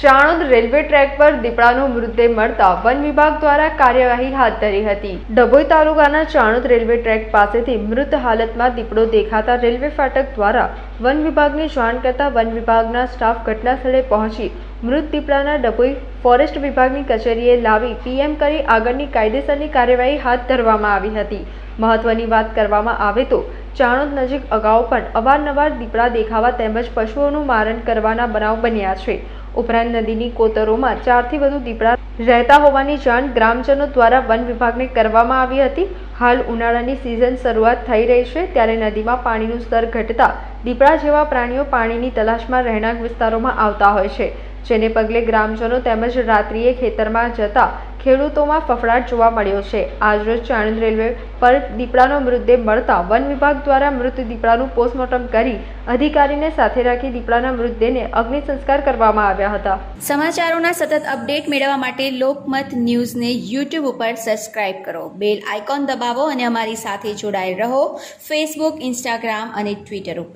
Chanod railway track પર દીપડાનો મૃતદેહ મળતા વન વિભાગ દ્વારા કાર્યવાહી હાથ ધરી હતી. ડભોઈ તાલુકાના ચાણોદ રેલવે ટ્રેક પાસેથી મૃત હાલતમાં દીપડો દેખાતા રેલવે ફાટક દ્વારા વન વિભાગને જાણ કરતા વન વિભાગના સ્ટાફ ઘટના સ્થળે પહોંચી મૃત દીપડાના ડભોઈ ફોરેસ્ટ વિભાગની કચેરીએ લાવી પીએમ કરી આગળની કાયદેસરની કાર્યવાહી હાથ ધરવામાં આવી હતી. મહત્વની વાત કરવામાં આવે તો ચાણોદ નજીક અગાઉ પણ અવારનવાર દીપડા દેખાવા તેમજ પશુઓનું મારણ કરવાના બનાવ બન્યા છે. ઉપરાંત નદીની કોતરોમાં ચારથી વધુ દીપડા રહેતા હોવાની જાણ ગ્રામજનો દ્વારા વન વિભાગને કરવામાં આવી હતી. હાલ ઉનાળાની સિઝન શરૂઆત થઈ રહી છે ત્યારે નદીમાં પાણીનું સ્તર ઘટતા દીપડા જેવા પ્રાણીઓ પાણીની તલાશમાં રહેણાંક વિસ્તારોમાં આવતા હોય છે. જેને પગલે ગ્રામજનો તેમજ રાત્રિએ ખેતરમાં જતા ખેડૂતોમાં ફફડાટ જોવા મળ્યો છે. આજરોજ ચાણંદ રેલવે પર દીપડાનો મૃતદેહ મળતા વન વિભાગ દ્વારા મૃત દીપડાનું પોસ્ટમોર્ટમ કરી અધિકારીને સાથે રાખી દીપડાના મૃતદેહને અગ્નિ સંસ્કાર કરવામાં આવ્યા હતા. સમાચારોના સતત અપડેટ મેળવવા માટે લોકમત ન્યૂઝને યુટ્યુબ ઉપર સબસ્ક્રાઇબ કરો. બેલ આઇકોન દબાવો અને અમારી સાથે જોડાયેલ રહો. ફેસબુક, ઇન્સ્ટાગ્રામ અને ટ્વિટર ઉપર.